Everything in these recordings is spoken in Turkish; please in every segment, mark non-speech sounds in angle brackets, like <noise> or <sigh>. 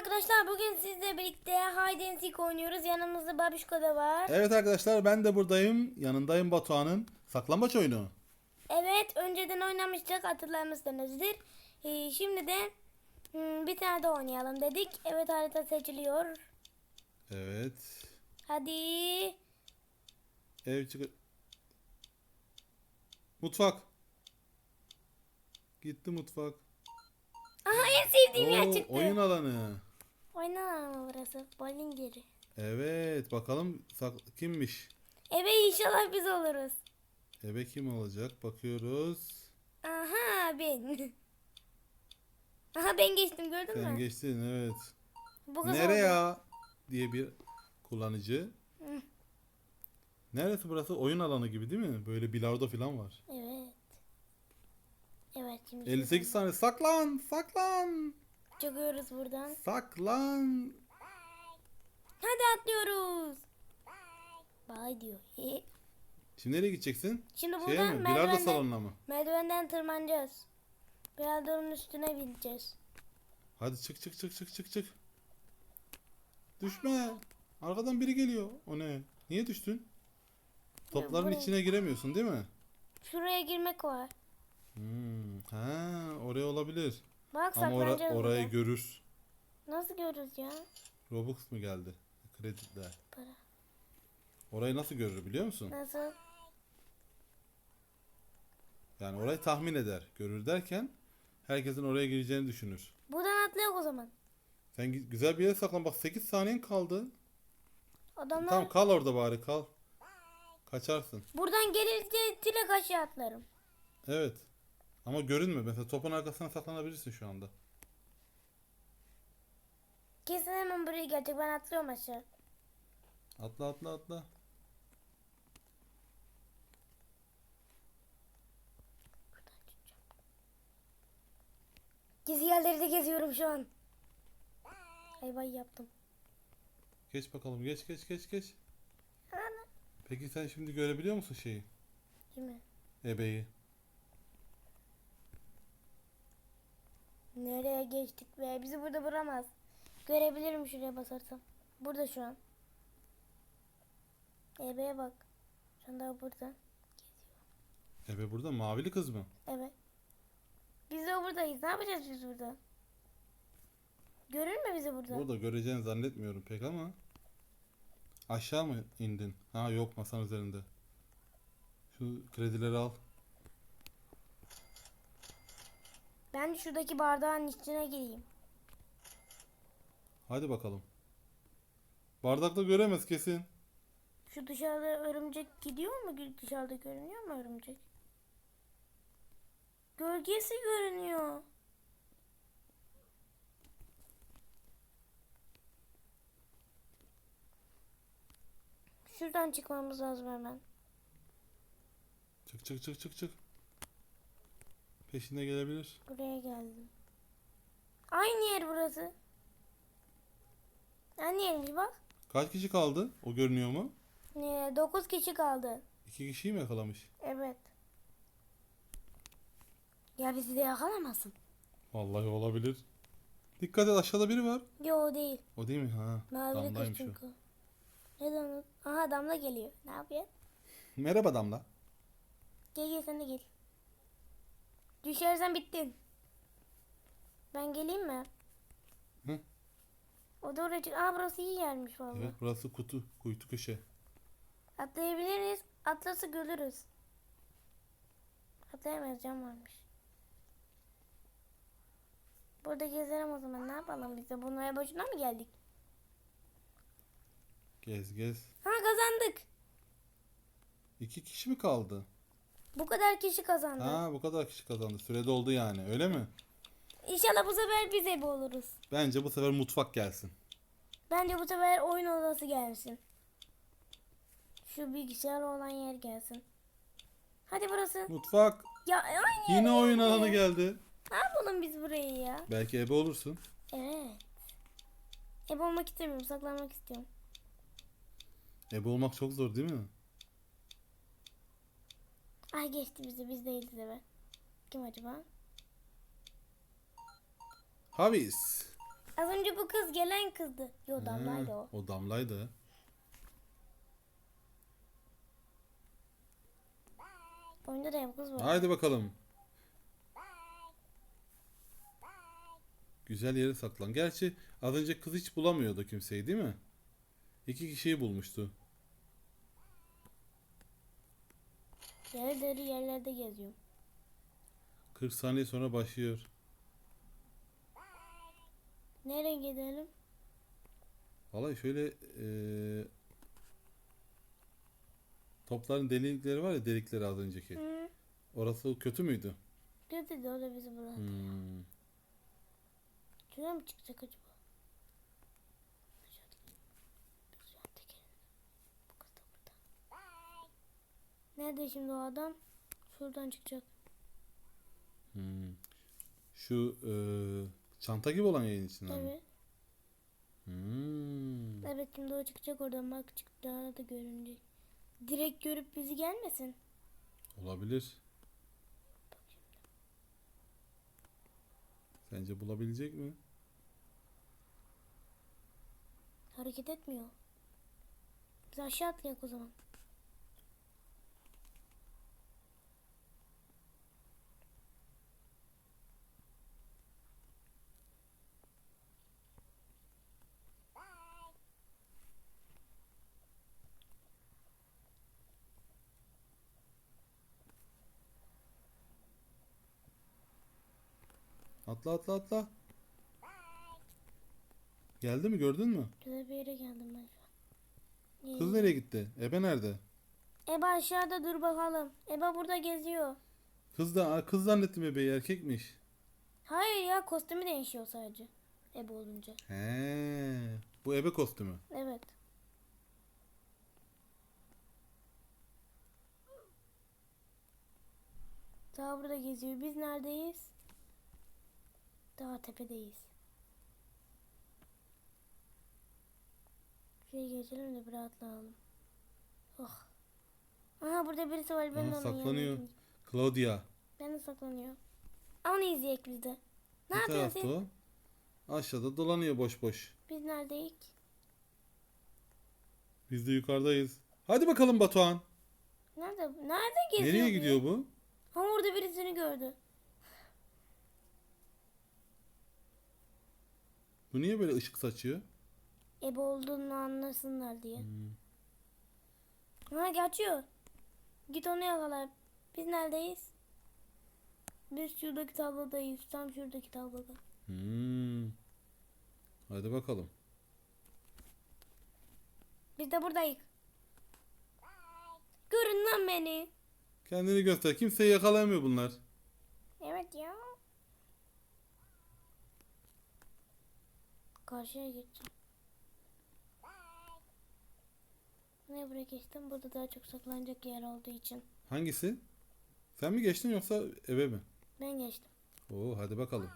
arkadaşlar bugün sizle birlikte Hide and Seek oynuyoruz. Yanımızda Babişko da var. Evet arkadaşlar ben de buradayım. Yanındayım Batuhan'ın saklambaç oyunu. Evet önceden oynamıştık hatırlamışsınızdır. Ee, şimdi de hmm, bir tane daha oynayalım dedik. Evet harita seçiliyor. Evet. Hadi. Ev çık. Mutfak. Gitti mutfak. Aha en sevdiğim yer Oo, çıktı. oyun alanı. Oyna mı burası? Bowling yeri. Evet bakalım sak- kimmiş? Evet inşallah biz oluruz. Ebe kim olacak? Bakıyoruz. Aha ben. <laughs> Aha ben geçtim gördün Sen mü? geçtin evet. Bu kız Nereye oldu. ya? diye bir kullanıcı. Hı. Neresi burası? Oyun alanı gibi değil mi? Böyle bilardo falan var. Evet. Evet şimdi 58 saniye. Saklan! Saklan! Çıkıyoruz buradan. Saklan! Hadi atlıyoruz. Bye diyor. <laughs> Şimdi nereye gideceksin? Şimdi Şeye buradan mi? Bilardo merdivenden, salonuna mı? merdivenden tırmanacağız. Bilardonun üstüne bineceğiz. Hadi çık çık çık çık çık çık. Düşme. Arkadan biri geliyor. O ne? Niye düştün? Topların buraya- içine giremiyorsun değil mi? Şuraya girmek var. Hmm. Ha, oraya olabilir. Bak Ama ora- saklanacağız orayı burada. görür. Nasıl görürüz ya? Robux mu geldi? Krediler. Para. Orayı nasıl görür biliyor musun? Nasıl? Yani orayı tahmin eder. Görür derken herkesin oraya gireceğini düşünür. Buradan atlayak o zaman. Sen gü- güzel bir yere saklan. Bak 8 saniyen kaldı. Adamlar Tamam kal orada bari kal. Kaçarsın. buradan gelirse direkt aşağı atlarım. Evet. Ama görünme. Mesela topun arkasına saklanabilirsin şu anda. Kesin hemen buraya gelecek. Ben atlıyorum aşağı. Atla atla atla. Gizli yerleri de geziyorum şu an. Ay vay yaptım. Geç bakalım. Geç geç geç geç. Peki sen şimdi görebiliyor musun şeyi? Değil mi? Ebeyi. Nereye geçtik be? Bizi burada vuramaz. Görebilirim şuraya basarsam. Burada şu an. Ebe'ye bak. Şu anda burada. Ebe burada. Mavili kız mı? Evet. Biz de buradayız. Ne yapacağız biz burada? Görür mü bizi burada? Burada göreceğini zannetmiyorum pek ama. Aşağı mı indin? Ha yok masanın üzerinde. Şu kredileri al. Ben de şuradaki bardağın içine gireyim. Hadi bakalım. Bardakta göremez kesin. Şu dışarıda örümcek gidiyor mu? Dışarıda görünüyor mu örümcek? Gölgesi görünüyor. Şuradan çıkmamız lazım hemen. Çık çık çık çık çık. Peşinde gelebilir. Buraya geldim. Aynı yer burası. Aynı yermiş bak. Kaç kişi kaldı? O görünüyor mu? 9 kişi kaldı. İki kişiyi mi yakalamış? Evet. Ya bizi de yakalamasın. Vallahi olabilir. Dikkat et aşağıda biri var. Yo o değil. O değil mi? Ha. Mavili kız Damlaymış o. çünkü. Ne damla? Aha damla geliyor. Ne yapıyor? Merhaba Damla. Gel gel sen de gel. Düşersen bittin. Ben geleyim mi? Hı. O da oraya çık. Aa burası iyi yermiş vallahi. Evet burası kutu. Kuytu köşe. Atlayabiliriz. Atlası görürüz. Atlayamayız cam varmış. Burada gezelim o zaman. Ne yapalım biz de? Bunlara boşuna mı geldik? Gez gez. Ha kazandık. İki kişi mi kaldı? Bu kadar kişi kazandı. Ha bu kadar kişi kazandı. Süre doldu yani öyle mi? İnşallah bu sefer biz ebe oluruz. Bence bu sefer mutfak gelsin. Bence bu sefer oyun odası gelsin. Şu bilgisayar olan yer gelsin. Hadi burası. Mutfak. Ya aynı Yine oyun alanı geldi. Ne yapalım biz burayı ya? Belki ebe olursun. Evet. Ebe olmak istemiyorum. Saklanmak istiyorum. Ebe olmak çok zor değil mi? Ay geçti bizi. Biz değiliz ebe. Kim acaba? Havis. Az önce bu kız gelen kızdı. Yo damlaydı o. O damlaydı. Oyunda da hem kız var. Haydi bakalım. Güzel yere saklan. Gerçi az önce kız hiç bulamıyordu kimseyi değil mi? İki kişiyi bulmuştu. Deri yerlerde geziyorum. 40 saniye sonra başlıyor. Nereye gidelim? Vallahi şöyle eee, topların delikleri var ya delikleri az önceki. Hı. Orası kötü müydü? Götürdü o da bizi bıraktı. Hmm. Şuraya mı çıkacak acaba? Şu an tekerin. Bu kız da burada. Nerede şimdi o adam? Şuradan çıkacak. Hmm. Şu eee, çanta gibi olan yayın içinden mi? Evet. Hmm. Evet şimdi o çıkacak oradan bak çıktı daha da görünecek. Direkt görüp bizi gelmesin. Olabilir. Sence bulabilecek mi? Hareket etmiyor. Biz aşağı atlayak o zaman. Atla atla atla. Geldi mi gördün mü? Güzel bir yere geldim ben şu an. Kız nereye gitti? Ebe nerede? Eba aşağıda dur bakalım. Eba burada geziyor. Kız da kız zannettim ebeyi erkekmiş. Hayır ya kostümü değişiyor sadece. Ebe olunca. He. Bu ebe kostümü. Evet. Daha burada geziyor. Biz neredeyiz? Daha tepedeyiz. Şuraya geçelim de bir rahatlayalım. Oh. Aha burada birisi var. Ben Aha, yanına saklanıyor. gideyim. Claudia. Ben de saklanıyor. Onu izleyek biz de. Ne Ne yapıyorsun tarafta sen? o? Aşağıda dolanıyor boş boş. Biz neredeyiz? Biz de yukarıdayız. Hadi bakalım Batuhan. Nerede? Nerede geziyor? Nereye gidiyor bu? Ama orada birisini gördü. Bu niye böyle ışık saçıyor? Ebe olduğunu anlasınlar diye. Hmm. Ha geçiyor. Git onu yakala. Biz neredeyiz? Biz şuradaki tablodayız. Tam şuradaki tabloda. Hmm. Hadi bakalım. Biz de buradayız. Görün lan beni. Kendini göster. Kimseyi yakalayamıyor bunlar. Evet ya. Karşıya geçeceğim. Ne buraya geçtim? Burada daha çok saklanacak yer olduğu için. Hangisi? Sen mi geçtin yoksa eve mi? Ben geçtim. Oo hadi bakalım.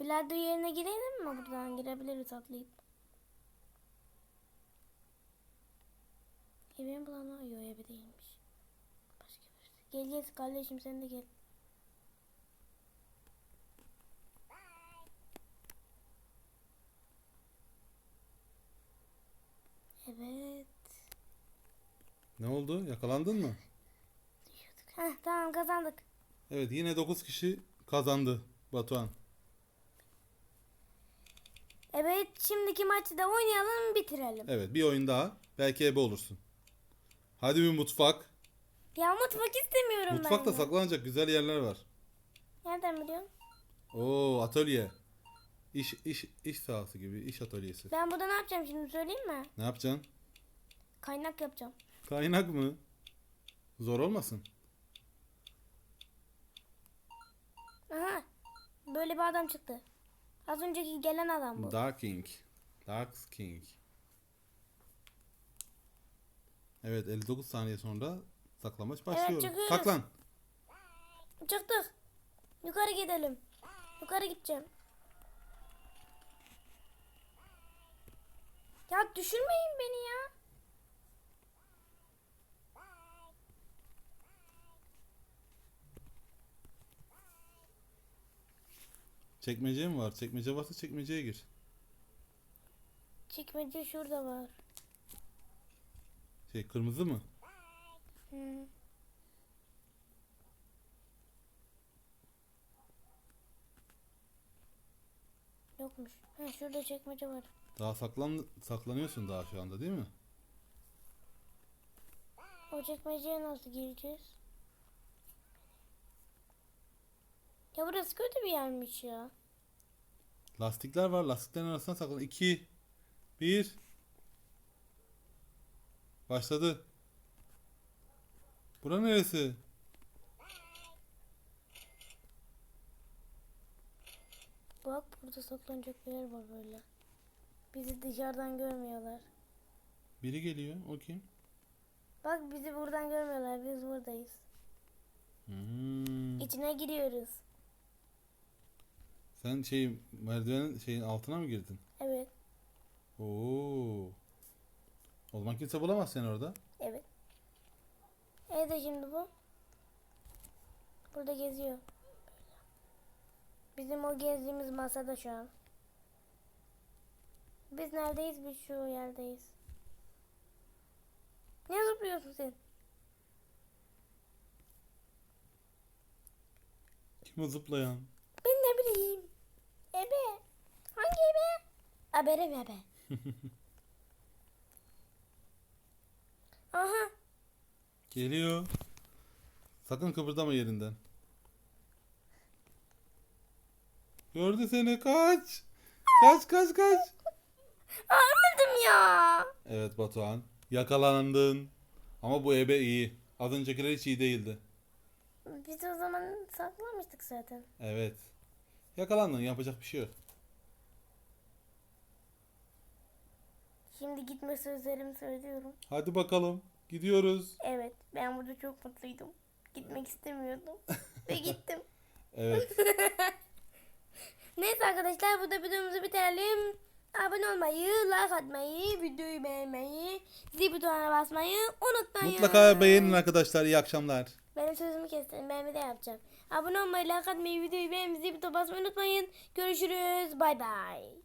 Bilardo yerine girelim mi? Buradan girebiliriz atlayıp. Evin planı yok evi değilmiş. Başka birisi. Gel gel kardeşim sen de gel. Evet. Ne oldu? Yakalandın mı? Heh, tamam kazandık. Evet yine 9 kişi kazandı Batuhan. Evet şimdiki maçı da oynayalım bitirelim. Evet bir oyun daha. Belki ebe olursun. Hadi bir mutfak. Ya mutfak istemiyorum Mutfakta ben. ya. saklanacak güzel yerler var. Nereden biliyorsun? Oo atölye. İş iş iş sahası gibi iş atölyesi. Ben burada ne yapacağım şimdi söyleyeyim mi? Ne yapacaksın? Kaynak yapacağım. Kaynak mı? Zor olmasın. Aha. Böyle bir adam çıktı. Az önceki gelen adam bu. Dark King. Dark King. Evet 59 saniye sonra saklamaç başlıyor. çıkıyoruz. Saklan. Çıktık. Yukarı gidelim. Yukarı gideceğim. Ya düşürmeyin beni ya. Çekmece mi var? Çekmece varsa çekmeceye gir. Çekmece şurada var. Şey kırmızı mı? Hı. Yokmuş. Ha, şurada çekmece var. Daha saklan saklanıyorsun daha şu anda değil mi? O çekmeceye nasıl gireceğiz? Ya burası kötü bir yermiş ya. Lastikler var. Lastiklerin arasına saklan. 2 1 Başladı. Bura neresi? Bak burada saklanacak bir yer var böyle. Bizi dışarıdan görmüyorlar. Biri geliyor. O kim? Bak bizi buradan görmüyorlar. Biz buradayız. Hmm. İçine giriyoruz. Sen şey merdivenin şeyin altına mı girdin? Evet. Oo. O zaman kimse bulamaz seni orada. Evet. Nerede şimdi bu? Burada geziyor. Bizim o gezdiğimiz masada şu an. Biz neredeyiz? Biz şu yerdeyiz. Ne zıplıyorsun sen? Kim o zıplayan? Ben ne bileyim. Ebe. Hangi ebe? Aberem ebe. <laughs> Aha. Geliyor. Sakın kıpırdama yerinden. Gördü seni kaç. Kaç kaç kaç. Öldüm ya. Evet Batuhan. Yakalandın. Ama bu ebe iyi. Az öncekiler hiç iyi değildi. Biz o zaman saklamıştık zaten. Evet. Yakalandın yapacak bir şey yok. Şimdi gitme sözlerimi söylüyorum. Hadi bakalım. Gidiyoruz. Evet, ben burada çok mutluydum. Gitmek istemiyordum. Ve <laughs> gittim. Evet. <laughs> Neyse arkadaşlar burada videomuzu bitirelim. Abone olmayı, like atmayı, videoyu beğenmeyi, zil butonuna basmayı unutmayın. Mutlaka beğenin arkadaşlar. İyi akşamlar. Benim sözümü kestim. Ben bir de yapacağım. Abone olmayı, like atmayı, videoyu beğenmeyi, zil butonuna basmayı unutmayın. Görüşürüz. Bay bay.